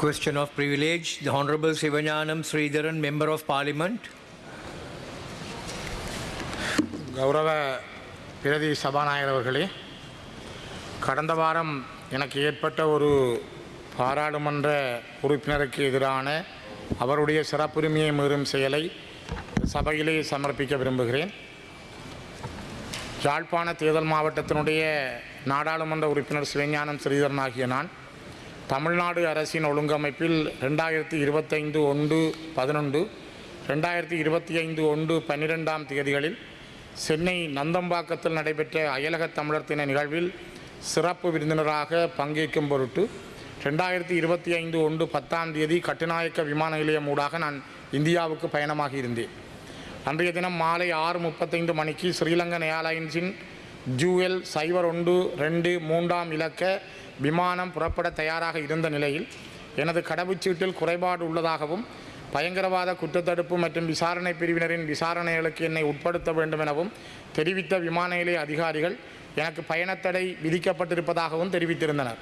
Question of privilege, the Honorable Sivanyanam Sridharan, Member of Parliament. கௌரவ பிரதி சபாநாயகர் அவர்களே கடந்த வாரம் எனக்கு ஏற்பட்ட ஒரு பாராளுமன்ற உறுப்பினருக்கு எதிரான அவருடைய சிறப்புரிமையை மீறும் செயலை சபையிலே சமர்ப்பிக்க விரும்புகிறேன் யாழ்ப்பாண தேர்தல் மாவட்டத்தினுடைய நாடாளுமன்ற உறுப்பினர் சிவஞானம் ஸ்ரீதரன் ஆகிய நான் தமிழ்நாடு அரசின் ஒழுங்கமைப்பில் ரெண்டாயிரத்தி இருபத்தைந்து ஒன்று பதினொன்று ரெண்டாயிரத்தி இருபத்தி ஐந்து ஒன்று பன்னிரெண்டாம் தேதிகளில் சென்னை நந்தம்பாக்கத்தில் நடைபெற்ற அயலக தமிழர் தின நிகழ்வில் சிறப்பு விருந்தினராக பங்கேற்கும் பொருட்டு ரெண்டாயிரத்தி இருபத்தி ஐந்து ஒன்று பத்தாம் தேதி கட்டுநாயக்க விமான நிலையம் ஊடாக நான் இந்தியாவுக்கு பயணமாக இருந்தேன். அன்றைய தினம் மாலை ஆறு முப்பத்தைந்து மணிக்கு ஸ்ரீலங்கன் ஏர்லைன்ஸின் ஜூஎல் சைபர் ஒன்று ரெண்டு மூன்றாம் இலக்க விமானம் புறப்பட தயாராக இருந்த நிலையில் எனது கடவுச்சீட்டில் குறைபாடு உள்ளதாகவும் பயங்கரவாத குற்றத்தடுப்பு மற்றும் விசாரணை பிரிவினரின் விசாரணைகளுக்கு என்னை உட்படுத்த வேண்டும் எனவும் தெரிவித்த விமான நிலைய அதிகாரிகள் எனக்கு பயணத்தடை விதிக்கப்பட்டிருப்பதாகவும் தெரிவித்திருந்தனர்.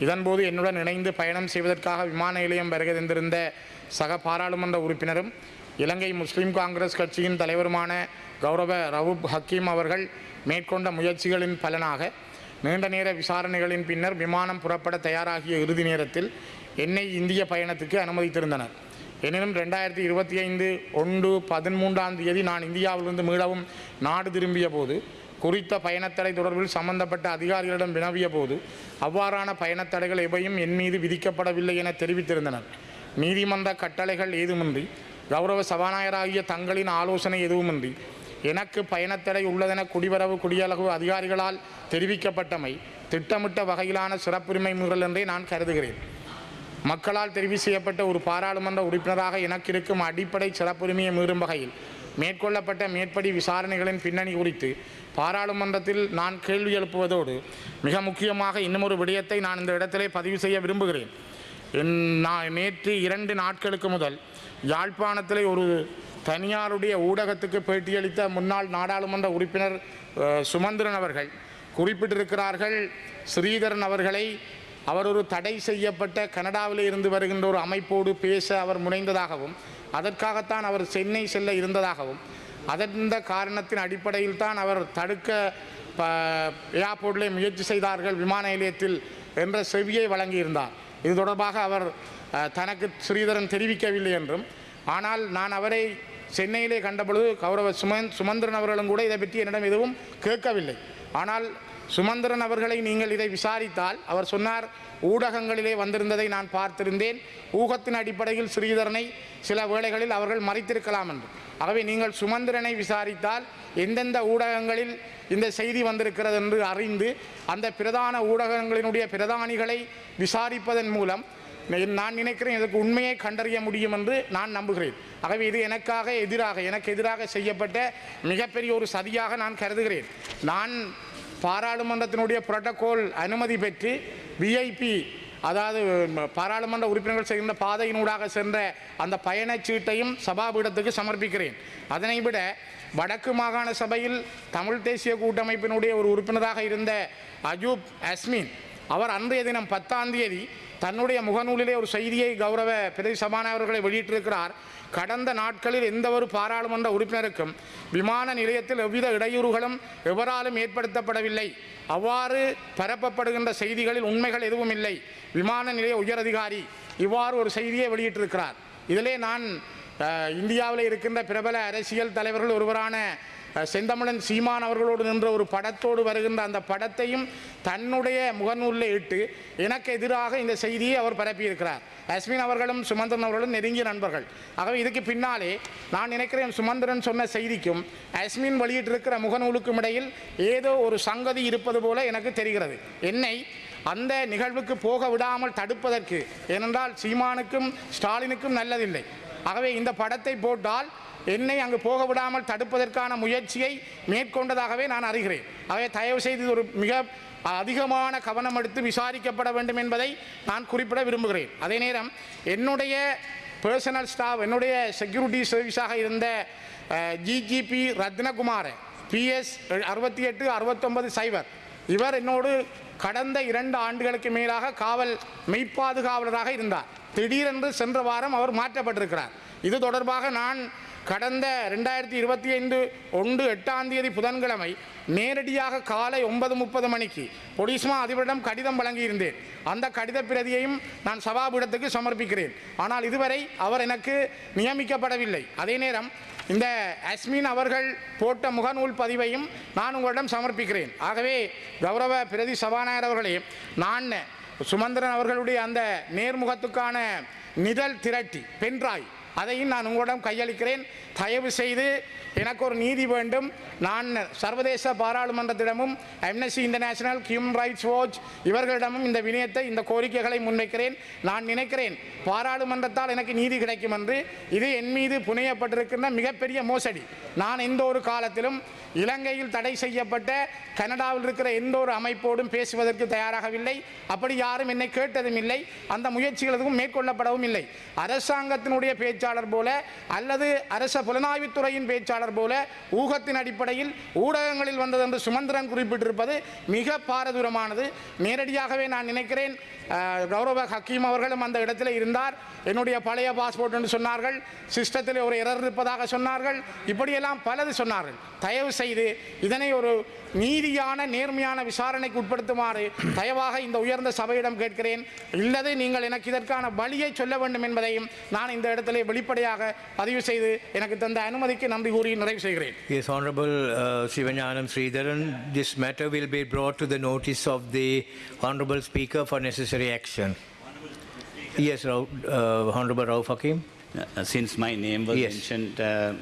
இதன்போது என்னுடன் இணைந்து பயணம் செய்வதற்காக விமான நிலையம் வருகை தந்திருந்த சக பாராளுமன்ற உறுப்பினரும் இலங்கை முஸ்லிம் காங்கிரஸ் கட்சியின் தலைவருமான கௌரவ ரவுப் ஹக்கீம் அவர்கள் மேற்கொண்ட முயற்சிகளின் பலனாக நீண்ட நேர விசாரணைகளின் பின்னர் விமானம் புறப்பட தயாராகிய இறுதி நேரத்தில் என்னை இந்திய பயணத்துக்கு அனுமதித்திருந்தனர். எனினும் ரெண்டாயிரத்தி இருபத்தி ஐந்து ஒன்று பதிமூன்றாம் தேதி நான் இந்தியாவிலிருந்து மீளவும் நாடு திரும்பிய போது குறித்த பயணத்தடை தொடர்பில் சம்பந்தப்பட்ட அதிகாரிகளிடம் வினவிய போது அவ்வாறான பயணத்தடைகள் எவையும் என் மீது விதிக்கப்படவில்லை என தெரிவித்திருந்தனர். நீதிமன்ற கட்டளைகள் ஏதுமின்றி கௌரவ சபாநாயகராகிய தங்களின் ஆலோசனை எதுவுமின்றி எனக்கு பயணத்தடை உள்ளதென குடிவரவு குடியளவு அதிகாரிகளால் தெரிவிக்கப்பட்டமை திட்டமிட்ட வகையிலான சிறப்புரிமை முறல் என்றே நான் கருதுகிறேன். மக்களால் தெரிவு செய்யப்பட்ட ஒரு பாராளுமன்ற உறுப்பினராக எனக்கு இருக்கும் அடிப்படை சிறப்புரிமையை மீறும் வகையில் மேற்கொள்ளப்பட்ட மேற்படி விசாரணைகளின் பின்னணி குறித்து பாராளுமன்றத்தில் நான் கேள்வி எழுப்புவதோடு மிக முக்கியமாக இன்னுமொரு விடயத்தை நான் இந்த இடத்திலே பதிவு செய்ய விரும்புகிறேன். என் நான் நேற்று இரண்டு நாட்களுக்கு முதல் யாழ்ப்பாணத்திலே ஒரு தனியாருடைய ஊடகத்துக்கு பேட்டியளித்த முன்னாள் நாடாளுமன்ற உறுப்பினர் சுமந்திரன் அவர்கள் குறிப்பிட்டிருக்கிறார்கள் ஸ்ரீதரன் அவர்களை அவர் ஒரு தடை செய்யப்பட்ட கனடாவில் இருந்து வருகின்ற ஒரு அமைப்போடு பேச அவர் முனைந்ததாகவும் அதற்காகத்தான் அவர் சென்னை செல்ல இருந்ததாகவும் அதந்த காரணத்தின் அடிப்படையில் தான் அவர் தடுக்க ப- ஏர்போர்ட்டிலே முயற்சி செய்தார்கள் விமான நிலையத்தில் என்ற செவியை வழங்கியிருந்தார். இது தொடர்பாக அவர் தனக்கு ஸ்ரீதரன் தெரிவிக்கவில்லை என்றும் ஆனால் நான் அவரை சென்னையிலே கண்டபொழுது கௌரவ சுமந்த் சுமந்திரன் அவர்களும் கூட இதை பற்றி என்னிடம் எதுவும் கேட்கவில்லை. ஆனால் சுமந்திரன் அவர்களை நீங்கள் இதை விசாரித்தால் அவர் சொன்னார் ஊடகங்களிலே வந்திருந்ததை நான் பார்த்திருந்தேன். ஊகத்தின் அடிப்படையில் ஸ்ரீதரனை சில வேளைகளில் அவர்கள் மறைத்திருக்கலாம் என்று. ஆகவே நீங்கள் சுமந்திரனை விசாரித்தால் எந்தெந்த ஊடகங்களில் இந்த செய்தி வந்திருக்கிறது என்று அறிந்து அந்த பிரதான ஊடகங்களினுடைய பிரதானிகளை விசாரிப்பதன் மூலம் நான் நினைக்கிறேன் இதற்கு உண்மையை கண்டறிய முடியும் என்று நான் நம்புகிறேன். ஆகவே இது எனக்காக எதிராக எனக்கு எதிராக செய்யப்பட்ட மிகப்பெரிய ஒரு சதியாக நான் கருதுகிறேன். நான் பாராளுமன்றத்தினுடைய புரோட்டோகால் அனுமதி பெற்று விஐபி அதாவது பாராளுமன்ற உறுப்பினர்கள் செய்கின்ற பாதையினூடாக சென்ற அந்த பயணச்சீட்டையும் சபாபீடத்துக்கு சமர்ப்பிக்கிறேன். அதனை விட வடக்கு மாகாண சபையில் தமிழ் தேசிய கூட்டமைப்பினுடைய ஒரு உறுப்பினராக இருந்த அஜூப் அஸ்மின் அவர் அன்றைய தினம் பத்தாம் தேதி தன்னுடைய முகநூலிலே ஒரு செய்தியை கௌரவ பிரதி சபாநாயகர்களை வெளியிட்டிருக்கிறார். கடந்த நாட்களில் எந்த ஒரு பாராளுமன்ற உறுப்பினருக்கும் விமான நிலையத்தில் எவ்வித இடையூறுகளும் எவராலும் ஏற்படுத்தப்படவில்லை. அவ்வாறு பரப்பப்படுகின்ற செய்திகளில் உண்மைகள் எதுவும் இல்லை. விமான நிலைய உயரதிகாரி இவ்வாறு ஒரு செய்தியை வெளியிட்டிருக்கிறார். இதிலே நான் இந்தியாவில் இருக்கின்ற பிரபல அரசியல் தலைவர்கள் ஒருவரான செந்தமிழன் சீமான் அவர்களோடு நின்ற ஒரு படத்தோடு வருகின்ற அந்த படத்தையும் தன்னுடைய முகநூலில் இட்டு எனக்கு எதிராக இந்த செய்தியை அவர் பரப்பியிருக்கிறார். அஸ்மின் அவர்களும் சுமந்திரன் அவர்களும் நெருங்கிய நண்பர்கள். ஆகவே இதுக்கு பின்னாலே நான் நினைக்கிறேன் சுமந்திரன் சொன்ன செய்திக்கும் அஸ்மின் வெளியிட்டிருக்கிற முகநூலுக்கும் இடையில் ஏதோ ஒரு சங்கதி இருப்பது போல எனக்கு தெரிகிறது. என்னை அந்த நிகழ்வுக்கு போக விடாமல் தடுப்பதற்கு ஏனென்றால் சீமானுக்கும் ஸ்டாலினுக்கும் நல்லதில்லை. ஆகவே இந்த படத்தை போட்டால் என்னை அங்கு போக விடாமல் தடுப்பதற்கான முயற்சியை மேற்கொண்டதாகவே நான் அறிகிறேன். ஆகவே தயவு செய்து ஒரு மிக அதிகமான கவனம் எடுத்து விசாரிக்கப்பட வேண்டும் என்பதை நான் குறிப்பிட விரும்புகிறேன். அதே நேரம் என்னுடைய பர்சனல் ஸ்டாஃப் என்னுடைய செக்யூரிட்டி சர்வீஸாக இருந்த ஜிஜிபி ரத்னகுமார் பிஎஸ் அறுபத்தி எட்டு அறுபத்தொன்பது சைபர் இவர் என்னோடு கடந்த இரண்டு ஆண்டுகளுக்கு மேலாக காவல் மெய்ப்பாதுகாவலராக இருந்தார். திடீரென்று சென்ற வாரம் அவர் மாற்றப்பட்டிருக்கிறார். இது தொடர்பாக நான் கடந்த ரெண்டாயிரத்தி இருபத்தி ஐந்து ஒன்று எட்டாம் தேதி புதன்கிழமை நேரடியாக காலை ஒன்பது முப்பது மணிக்கு பொடிஸ்மா அதிபரிடம் கடிதம் வழங்கியிருந்தேன். அந்த கடித பிரதியையும் நான் சபாபீடத்துக்கு சமர்ப்பிக்கிறேன். ஆனால் இதுவரை அவர் எனக்கு நியமிக்கப்படவில்லை. அதே நேரம் இந்த அஸ்மின் அவர்கள் போட்ட முகநூல் பதிவையும் நான் உங்களிடம் சமர்ப்பிக்கிறேன். ஆகவே கௌரவ பிரதி சபாநாயகர் அவர்களே நான் சுமந்திரன் அவர்களுடைய அந்த நேர்முகத்துக்கான நிதல் திரட்டி பென்ட்ராய் அதையும் நான் உங்களிடம் கையளிக்கிறேன். தயவு செய்து எனக்கு ஒரு நீதி வேண்டும். நான் சர்வதேச பாராளுமன்றத்திடமும் Amnesty International Human Rights Watch இவர்களிடமும் இந்த வினயத்தை இந்த கோரிக்கைகளை முன்வைக்கிறேன். நான் நினைக்கிறேன் பாராளுமன்றத்தால் எனக்கு நீதி கிடைக்கும் என்று. இது என் மீது புனையப்பட்டிருக்கின்ற மிகப்பெரிய மோசடி. நான் எந்த ஒரு காலத்திலும் இலங்கையில் தடை செய்யப்பட்ட கனடாவில் இருக்கிற எந்த ஒரு அமைப்போடும் பேசுவதற்கு தயாராகவில்லை. அப்படி யாரும் என்னை கேட்டதும் இல்லை. அந்த முயற்சிகள் எதுவும் மேற்கொள்ளப்படவும் இல்லை. அரசாங்கத்தினுடைய பேச்சாளர் போல அல்லது அரச புலனாய்வுத்துறையின் பேச்சாளர் போல ஊகத்தின் அடிப்படையில் ஊடகங்களில் வந்தது என்று சுமந்திரன் குறிப்பிட்டிருப்பது மிக பாரதூரமானது. நேரடியாகவே நான் நினைக்கிறேன் கௌரவ ஹக்கீம் அவர்களும் அந்த இடத்துல இருந்தார். என்னுடைய பழைய பாஸ்போர்ட் என்று சொன்னார்கள். சிஸ்டத்தில் ஒரு எரர் இருப்பதாக சொன்னார்கள். இப்படியெல்லாம் பலது சொன்னார்கள். தயவு செய்து இதனை ஒரு நீதியான நேர்மையான விசாரணைக்கு உட்படுத்துமாறு தயவாக இந்த உயர்ந்த சபையிடம் கேட்கிறேன். இல்லது நீங்கள் எனக்கு இதற்கான வழியை சொல்ல வேண்டும் என்பதையும் நான் இந்த இடத்திலே வெளிப்படையாக பதிவு செய்து எனக்கு தந்த அனுமதிக்கு நன்றி கூறி நிறைவு செய்கிறேன் Yes, Honorable uh, Sivanyanam Sridharan, this matter will be brought to the notice of the Honorable Speaker for necessary action. Yes, Rao- uh, Honorable Rauf Hakim. Uh, Since my name was Yes. mentioned, uh,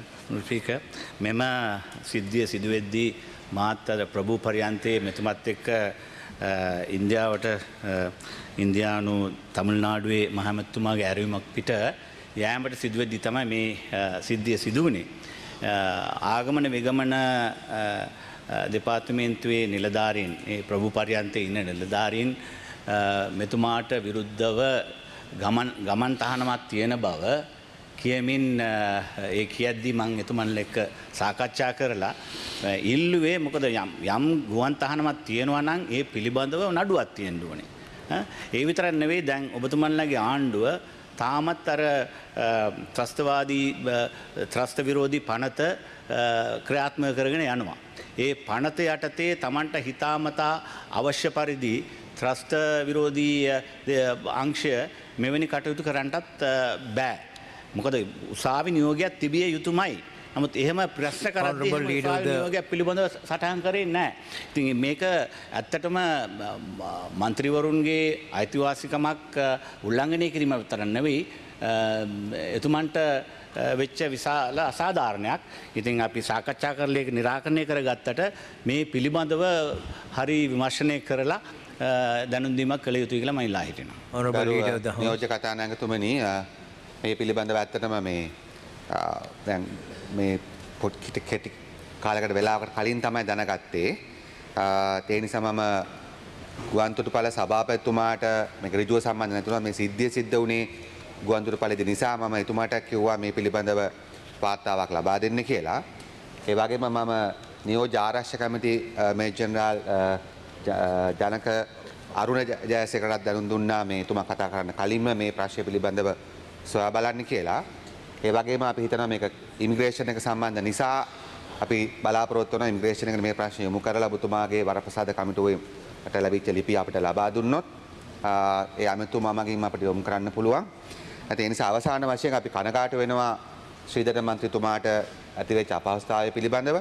Speaker, මෙම සිද්ධිය සිදුවෙද්දී මාත් අර ප්‍රභූ පරියන්තයේ මෙතුමත් එක්ක අ, ඉන්දියාවට අ, ඉන්දයානු තමිල්නාඩුවේ මහමැත්තුමාගේ ඇරවීමක් පිට යෑමට සිදුවද්දි තමයි මේ අ, සිද්ධිය සිදුවනේ. අ, ආගමන විගමන අ, අ, දෙපාර්තමේන්තුවේ නිලධාරීන් ඒ ප්‍රභූ පරියන්තය ඉන්න නිලධාරීන් අ, මෙතුමාට විරුද්ධව ගමන් ගමන් තහනමත් තියෙන බව කියමින් අ, ඒ කියද්දි මං එතුමන්ල එක්ක සාකච්ඡා කරලා අ, ඉල්ලුවේ මොකද යම් යම් ගුවන් තහනමත් තියෙනවා නම් ඒ පිළිබඳව නඩුවත් තියෙන්න ඕනේ. ඈ, ඒ විතරක් නෙවෙයි දැන් ඔබතුමන්ලගේ ආණ්ඩුව තාමත් අර අ, ත්‍රස්තවාදී අ, ත්‍රස්ත විරෝධී පනත අ, ක්‍රියාත්මක කරගෙන යනවා. ඒ පනත යටතේ තමන්ට හිතාමතා අවශ්‍ය පරිදි ත්‍රස්ත විරෝධී අ, ද- අංශය මෙවැනි කටයුතු කරන්නටත් අ, බෑ. මොකද උසාවි නියෝගයක් තිබිය යුතුමයි. නමුත් එහෙම ප්‍රශ්න කරගේ පිළිබඳව සටහන් කරේ නෑ. ඉති මේක ඇත්තටම මන්ත්‍රීවරුන්ගේ අයිතිවාසිකමක් උල්ලංඝනය කිරීම තරන්නවෙයි එතුමන්ට වෙච්ච විශාල අසාධාරණයක් ඉතින් අපි සාකච්ඡා කරලයක නිරාකරණය කර ගත්තට මේ පිළිබඳව හරි විමර්ශනය කරලා දැනුන්දීමක් කළ යුතු කියලා මයිල්ලා හිටෙන. නියෝජ කතානෑගතුමනි ඒ පිළිබඳව ඇත්තටම මේ දැන් මේ පොට් කිට කෙටි කාලකට වෙලාවකට කලින් තමයි දැනගත්තේ අ, ඒ නිසා මම ගුවන්තොටුපළ සභාපතිතුමාට මේක ඍජුව සම්බන්ධ නැතුණා මේ සිද්ධිය සිද්ධ වුණේ ගුවන්තොටුපළේදී නිසා මම එතුමාට කිව්වා මේ පිළිබඳව වාර්තාවක් ලබා දෙන්න කියලා. ඒ වගේම මම නියෝජ්‍ය ආරක්ෂක කමිටු අ, මේජර් ජෙනරාල් අ, ජ- ජනක අරුණ ජ- ජයසේකරටත් දැනුම් දුන්නා මේ එතුමා කතා කරන්න කලින්ම මේ ප්‍රශ්නය පිළිබඳව සොයා බලන්න කියලා. ඒ වගේම අපි හිතනවා මේක ඉමිග්‍රේෂන් එක සම්බන්ධ නිසා අපි බලාපොරොත්තු වෙනවා ඉමිග්‍රේෂන් එකට මේ ප්‍රශ්න යොමු කරලා ඔබතුමාගේ වරප්‍රසාද කමිටුවේට ලැබිච්ච ලිපිය අපිට ලබා දුන්නොත් ආ, ඒ අමතුමා මගින් අපිට යොමු කරන්න පුළුවන්. ඇති ඒ නිසා අවසාන වශයෙන් අපි කනකාට වෙනවා ශ්‍රීධර මන්ත්‍රීතුමාට ඇතිවෙච්ච අපහසුතාවය පිළිබඳව.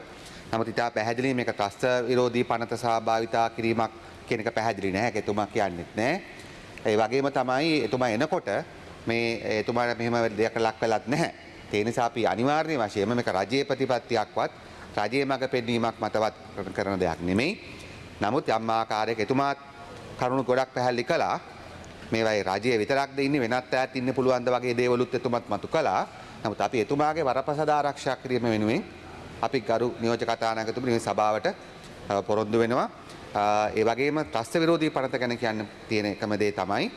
නමුත් ඉතා පැහැදිලි මේක ත්‍රස්ත විරෝධී පනත සහභාවිතා කිරීමක් කියන එක පැහැදිලි නැහැ. ඒක එතුමා කියන්නෙත් නැහැ. ඒ වගේම තමයි එතුමා එනකොට මේ එතුමාට මෙහෙම දෙයක් ලක් වෙලත් නැහැ. ඒ නිසා අපි අනිවාර්ය වශයෙන්ම මේක රජයේ ප්‍රතිපත්තියක්වත් රජයේ මඟ පෙන්වීමක් මතවත් කරන දෙයක් නෙමෙයි. නමුත් යම් ආකාරයක එතුමාත් කරුණු ගොඩක් පැහැදිලි කළා. මේවයි රජය විතරක්ද ඉන්නේ වෙනත් ඈත් ඉන්න පුළුවන්ද වගේ දේවලුත් එතුමත් මතු කළා. නමුත් අපි එතුමාගේ වරපසද ආරක්ෂා කිරීම වෙනුවෙන් අපි ගරු නියෝජක කතානායකතුමනි මේ සභාවට අ, පොරොන්දු වෙනවා. අ, ඒ වගේම ත්‍රස්ත විරෝධී පනත ගැන කියන්න තියෙන එකම දේ තමයි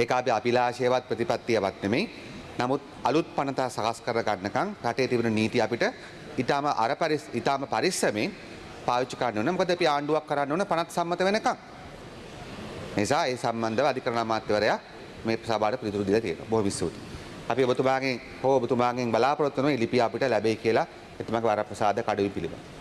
ඒක අපි අභිලාෂයවත් ප්‍රතිපත්තියවත් නෙමෙයි. නමුත් අලුත් පනත සකස් කර ගන්නකම් රටේ තිබෙන නීති අපිට ඊටාම අර පරිස් ඊටාම පරිස්සමෙන් පාවිච්චි කරන්න ඕන. මොකද අපි ආණ්ඩුවක් කරන්න ඕන පනත් සම්මත වෙනකම්. නිසා ඒ සම්බන්ධව අධිකරණ අමාත්‍යවරයා මේ සභාවට පිළිතුරු දීලා තියෙනවා. බොහොම ස්තුතියි. අපි ඔබතුමාගෙන් හෝ ඔබතුමාගෙන් බලාපොරොත්තු වෙනවා ලිපිය අපිට ලැබෙයි කියලා එතුමාගේ වරප්‍රසාද කඩවි පිළිබඳ.